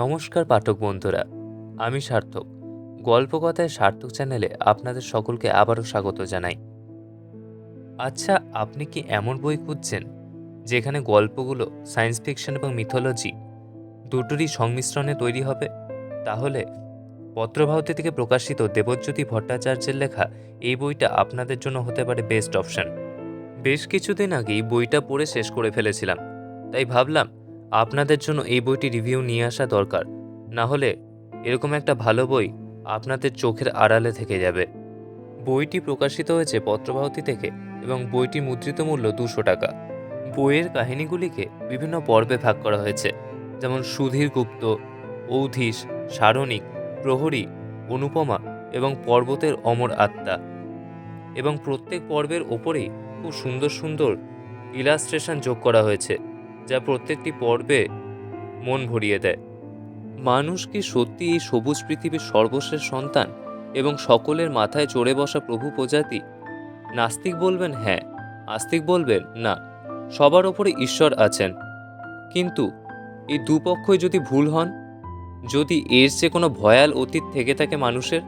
নমস্কার পাঠক বন্ধুরা, আমি সার্থক। গল্পকথায় সার্থক চ্যানেলে আপনাদের সকলকে আবারও স্বাগত জানাই। আচ্ছা আপনি কি এমন বই খুঁজছেন, যেখানে গল্পগুলো সায়েন্স ফিকশন এবং মিথোলজি দুটোরই সংমিশ্রণে তৈরি হবে? তাহলে পত্রভারতী থেকে প্রকাশিত দেবজ্যোতি ভট্টাচার্যের লেখা এই বইটা আপনাদের জন্য হতে পারে বেস্ট অপশন। বেশ কিছুদিন আগেই বইটা পড়ে শেষ করে ফেলেছিলাম, তাই ভাবলাম আপনাদের জন্য এই বইটি রিভিউ নিয়ে আসা দরকার। না হলে এরকম একটা ভালো বই আপনাদের চোখের আড়ালে থেকে যাবে। বইটি প্রকাশিত হয়েছে পত্রবাহতী থেকে এবং বইটি মুদ্রিত মূল্য দুশো টাকা। বইয়ের কাহিনীগুলিকে বিভিন্ন পর্বে ভাগ করা হয়েছে, যেমন সুধীর গুপ্ত ঔধীশ সারণিক, প্রহরী, অনুপমা এবং পর্বতের অমর আত্মা। এবং প্রত্যেক পর্বের ওপরেই খুব সুন্দর সুন্দর ইলাস্ট্রেশন যোগ করা হয়েছে। যা প্রত্যেকটি পর্বে মন ভরিয়ে দেয়। মানুষ কি সত্যি এই সবুজ পৃথিবীর সর্বশেষ সন্তান এবং সকলের মাথায় চড়ে বসা প্রভু প্রজাতি? নাস্তিক বলবেন হ্যাঁ। আস্তিক বলবেন, না। সবার ওপরে ঈশ্বর আছেন। কিন্তু এই দুপক্ষই যদি ভুল হন? যদি এর যে কোনো ভয়াল অতীত থেকে থাকে মানুষের?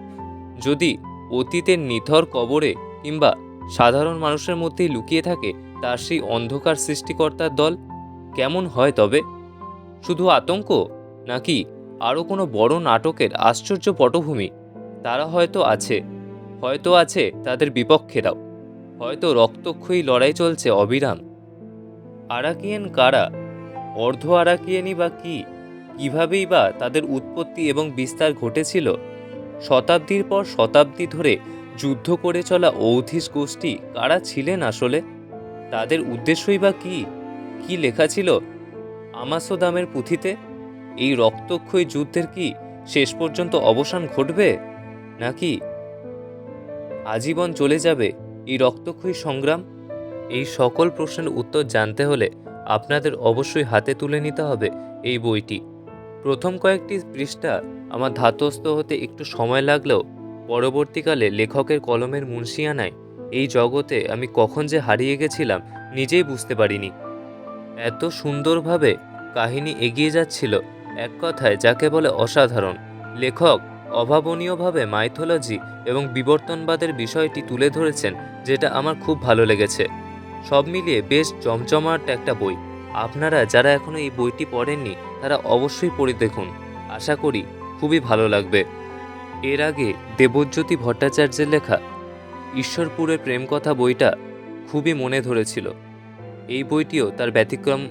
যদি অতীতের নিথর কবরে কিংবা সাধারণ মানুষের মধ্যেই লুকিয়ে থাকে, তার সেই অন্ধকার সৃষ্টিকর্তার দল? কেমন হয় তবে? শুধু আতঙ্ক, নাকি আরও কোনো বড় নাটকের আশ্চর্য পটভূমি? তারা হয়তো আছে হয়তো আছে তাদের বিপক্ষেরাও হয়তো রক্তক্ষয়ী লড়াই চলছে অবিরাম। আরাকিয়েন কারা? অর্ধ আরাকিয়ানি বা কি? কিভাবেই বা তাদের উৎপত্তি এবং বিস্তার ঘটেছিল? শতাব্দীর পর শতাব্দী ধরে যুদ্ধ করে চলা ঔধিস গোষ্ঠী কারা ছিলেন আসলে? তাদের উদ্দেশ্যই বা কি? কি লেখা ছিল? আমাসোদামের পুঁথিতে? এই রক্তক্ষয়ী যুদ্ধের কি শেষ পর্যন্ত অবসান ঘটবে? নাকি আজীবন চলে যাবে এই রক্তক্ষয়ী সংগ্রাম? এই সকল প্রশ্নের উত্তর জানতে হলে আপনাদের অবশ্যই হাতে তুলে নিতে হবে এই বইটি। প্রথম কয়েকটি পৃষ্ঠা আমার ধাতস্থ হতে একটু সময় লাগলেও পরবর্তীকালে লেখকের কলমের মুন্সিয়ানায় এই জগতে আমি কখন যে হারিয়ে গেছিলাম নিজেই বুঝতে পারিনি। এত সুন্দরভাবে কাহিনী এগিয়ে যাচ্ছিল, এক কথায় যাকে বলে অসাধারণ। লেখক অভাবনীয়ভাবে মাইথোলজি এবং বিবর্তনবাদের বিষয়টি তুলে ধরেছেন, যেটা আমার খুব ভালো লেগেছে। সব মিলিয়ে বেশ জমজমাট একটা বই। আপনারা যারা এখনও এই বইটি পড়েননি, তারা অবশ্যই পড়ে দেখুন। আশা করি খুবই ভালো লাগবে। এর আগে দেবজ্যোতি ভট্টাচার্যের লেখা ঈশ্বরপুরের প্রেম কথা বইটা খুবই মনে ধরেছিল। এই বইটিও তার ব্যতিক্রম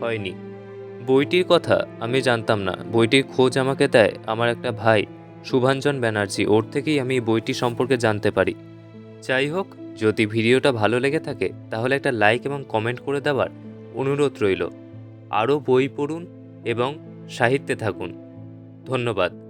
হয়নি। বইটির কথা আমি জানতাম না। বইটির খোঁজ আমাকে দেয় আমার একটা ভাই, শুভাঞ্জন ব্যানার্জি। ওর থেকেই আমি বইটি সম্পর্কে জানতে পারি। যাই হোক, যদি ভিডিওটা ভালো লেগে থাকে, তাহলে একটা লাইক এবং কমেন্ট করে দেওয়ার অনুরোধ রইল। আরও বই পড়ুন এবং সাহিত্যে থাকুন। ধন্যবাদ।